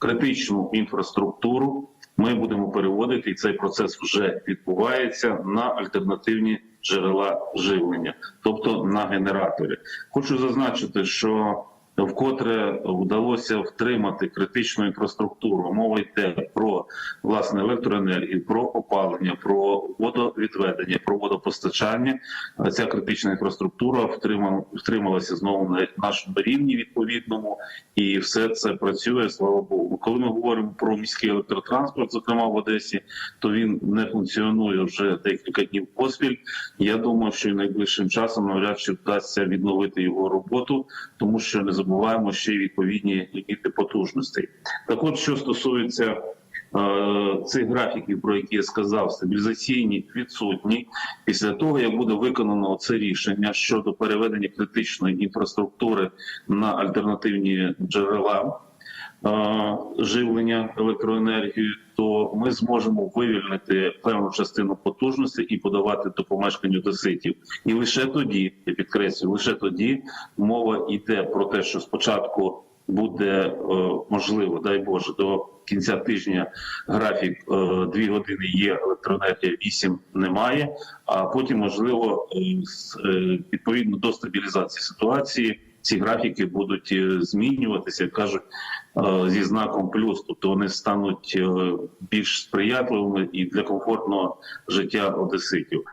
критичну інфраструктуру ми будемо переводити, і цей процес вже відбувається на альтернативні джерела живлення, тобто на генератори. Хочу зазначити, що вкотре вдалося втримати критичну інфраструктуру. Мова йде про власне електроенергію, про опалення, про водовідведення, про водопостачання. Ця критична інфраструктура втримала, втрималася знову на нашому рівні відповідному, і все це працює. Слава Богу. Коли ми говоримо про міський електротранспорт, зокрема в Одесі, то він не функціонує вже декілька днів поспіль. Я думаю, що і найближчим часом навряд чи вдасться відновити його роботу, тому що не забуваємо ще й відповідні ліміти потужностей. Так от, що стосується е, цих графіків, про які я сказав, стабілізаційні відсутні. Після того, як буде виконано це рішення щодо переведення критичної інфраструктури на альтернативні джерела живлення електроенергією, то ми зможемо вивільнити певну частину потужності і подавати до помешкань одеситів. І лише тоді, я підкреслюю, лише тоді мова йде про те, що спочатку буде е, можливо, дай Боже, до кінця тижня графік е, дві години є, електроенергія 8 немає. А потім, можливо, е, е, відповідно до стабілізації ситуації. Ці графіки будуть е, змінюватися, як кажуть, е, зі знаком плюс, тобто вони стануть е, більш сприятливими і для комфортного життя одеситів.